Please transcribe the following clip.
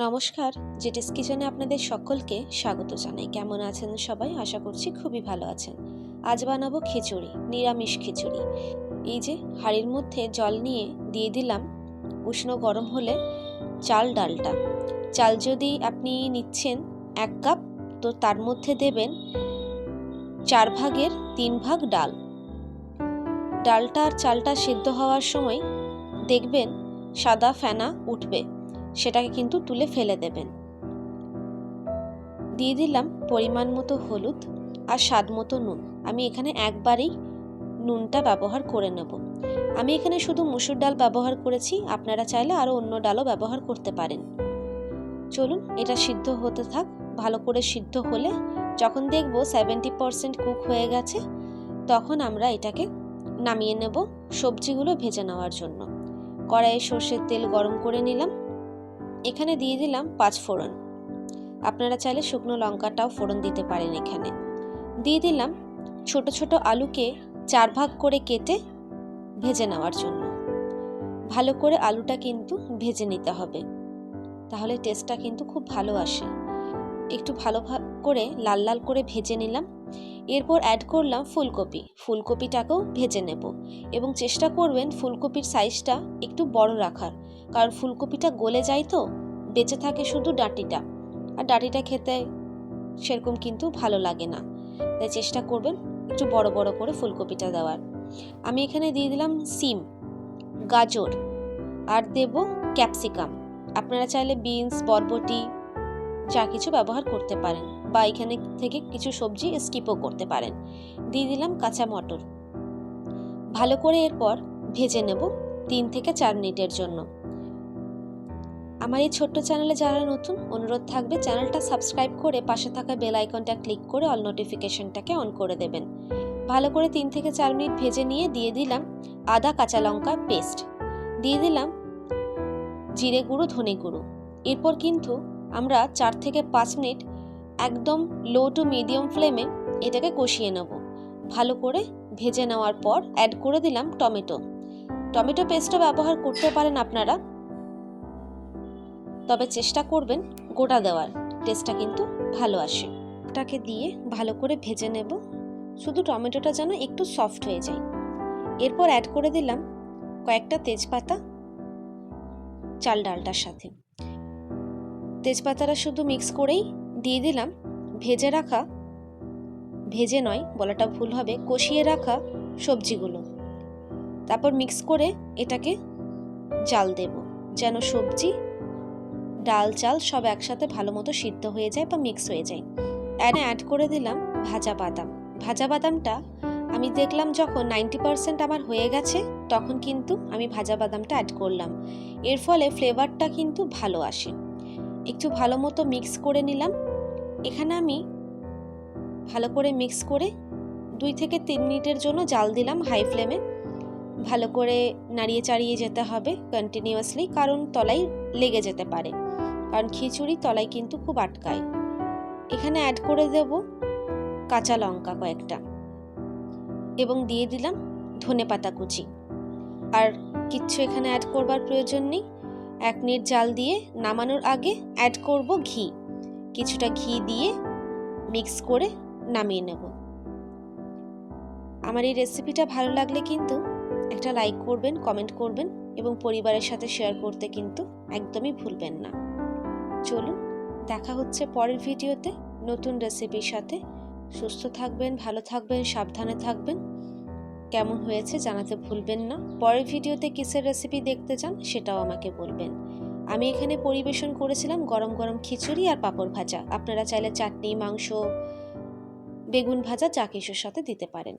নমস্কার জেটিস কিচেনে আপনাদের সকলকে স্বাগত জানাই। কেমন আছেন সবাই? আশা করছি খুবই ভালো আছেন। আজ বানাবো খিচুড়ি, নিরামিষ খিচুড়ি। এই যে হাঁড়ির মধ্যে জল নিয়ে দিয়ে দিলাম, উষ্ণ গরম হলে চাল ডালটা। চাল যদি আপনি নিচ্ছেন এক কাপ, তো তার মধ্যে দেবেন চার ভাগের তিন ভাগ ডাল। ডালটা আর চালটা সিদ্ধ হওয়ার সময় দেখবেন সাদা ফেনা উঠবে। সেটাকে কিন্তু তুলে ফেলে দেবেন। দিয়ে দিলাম পরিমাণ মতো হলুদ আর স্বাদ মতো নুন। আমি এখানে একবারেই নুনটা ব্যবহার করে নেব। আমি এখানে শুধু মুসুর ডাল ব্যবহার করেছি, আপনারা চাইলে আরও অন্য ডালও ব্যবহার করতে পারেন। চলুন, এটা সিদ্ধ হতে থাক। ভালো করে সিদ্ধ হলে যখন দেখব সেভেন্টি পারসেন্ট কুক হয়ে গেছে, তখন আমরা এটাকে নামিয়ে নেব সবজিগুলো ভেজে নেওয়ার জন্য। কড়াইয়ে সর্ষের তেল গরম করে নিলাম। এখানে দিয়ে দিলাম পাঁচ ফোড়ন। আপনারা চাইলে শুকনো লঙ্কাটাও ফোড়ন দিতে পারেন এখানে। দিয়ে দিলাম ছোট ছোট আলুকে চার ভাগ করে কেটে ভেজে নেওয়ার জন্য। ভালো করে আলুটা কিন্তু ভেজে নিতে হবে। তাহলে টেস্টটা কিন্তু খুব ভালো আসে। একটু ভালো করে লাল লাল করে ভেজে নিলাম। এরপর অ্যাড করলাম ফুলকপি। ফুলকপিটাকেও ভেজে নেব। এবং চেষ্টা করবেন ফুলকপির সাইজটা একটু বড় রাখার। কারণ ফুলকপিটা গলে যায় তো, বেঁচে থাকে শুধু ডাঁটিটা। আর ডাঁটিটা খেতে সেরকম কিন্তু ভালো লাগে না। তাই চেষ্টা করবেন একটু বড় বড় করে ফুলকপিটা দেওয়ার। আমি এখানে দিয়ে দিলাম সিম, গাজর, আর দেব ক্যাপসিকাম। আপনারা চাইলে বিনস, বরবটি, যা কিছু ব্যবহার করতে পারেন বা এখানে থেকে কিছু সবজি স্কিপও করতে পারেন। দিয়ে দিলাম কাঁচা মটর। ভালো করে এরপর ভেজে নেব তিন থেকে চার মিনিটের জন্য। আমার এই ছোট্ট চ্যানেলে যারা নতুন, অনুরোধ থাকবে চ্যানেলটা সাবস্ক্রাইব করে পাশে থাকা বেল আইকনটা ক্লিক করে অল নোটিফিকেশনটাকে অন করে দেবেন। ভালো করে তিন থেকে চার মিনিট ভেজে নিয়ে দিয়ে দিলাম আদা, কাঁচা লঙ্কা পেস্ট। দিয়ে দিলাম জিরে গুঁড়ো, ধনে গুঁড়ো। এরপর কিন্তু আমরা চার থেকে পাঁচ মিনিট একদম লো টু মিডিয়াম ফ্লেমে এটাকে কষিয়ে নেব। ভালো করে ভেজে নেওয়ার পর অ্যাড করে দিলাম টমেটো। টমেটো পেস্টও ব্যবহার করতে পারেন আপনারা। তবে চেষ্টা করবেন গোটা দেওয়ার। টেস্টটা কিন্তু ভালো আসে। এটাকে দিয়ে ভালো করে ভেজে নেব। শুধু টমেটোটা যেন একটু সফট হয়ে যায়। এরপর অ্যাড করে দিলাম কয়েকটা তেজপাতা, চাল ডালটার সাথে। তেজপাতাটা শুধু মিক্স করেই দিয়ে দিলাম। ভেজে রাখা, ভেজে নয়, বলাটা ভুল হবে, কষিয়ে রাখা সবজিগুলো। তারপর মিক্স করে এটাকে জাল দেব। যেন সবজি ডাল চাল সব একসাথে ভালো মতো সিদ্ধ হয়ে যায় বা মিক্স হয়ে যায়। অ্যাডে অ্যাড করে দিলাম ভাজা বাদাম। ভাজা বাদামটা আমি দেখলাম যখন নাইনটি পারসেন্ট আমার হয়ে গেছে, তখন কিন্তু আমি ভাজা বাদামটা অ্যাড করলাম। এর ফলে ফ্লেভারটা কিন্তু ভালো আসে। একটু ভালো মতো মিক্স করে নিলাম। এখানে আমি ভালো করে মিক্স করে দুই থেকে তিন মিনিটের জন্য জাল দিলাম হাই ফ্লেমে ভালো করে নাড়িয়ে চাড়িয়ে যেতে হবে কন্টিনিউয়াসলি কারণ তলায় লেগে যেতে পারে। কারণ খিচুড়ি তলায় কিন্তু খুব আটকায়। এখানে অ্যাড করে দেব কাঁচা লঙ্কা কয়েকটা। এবং দিয়ে দিলাম ধনে পাতা কুচি। আর কিচ্ছু এখানে অ্যাড করবার প্রয়োজন নেই। এক মিনিট জাল দিয়ে নামানোর আগে অ্যাড করব ঘি। কিছুটা ঘি দিয়ে মিক্স করে নামিয়ে নেব। আমার এই রেসিপিটা ভালো লাগলে কিন্তু একটা লাইক করবেন কমেন্ট করবেন এবং পরিবারের সাথে শেয়ার করতে কিন্তু একদমই ভুলবেন না। চলুন, দেখা হচ্ছে পরের ভিডিওতে নতুন রেসিপির সাথে। সুস্থ থাকবেন, ভালো থাকবেন, সাবধানে থাকবেন। কেমন হয়েছে জানাতে ভুলবেন না। পরের ভিডিওতে কিসের রেসিপি দেখতে চান সেটাও আমাকে বলবেন। আমি এখানে পরিবেশন করেছিলাম গরম গরম খিচুড়ি আর পাঁপড় ভাজা। আপনারা চাইলে চাটনি, মাংস, বেগুন ভাজা যা কিছুর সাথে দিতে পারেন।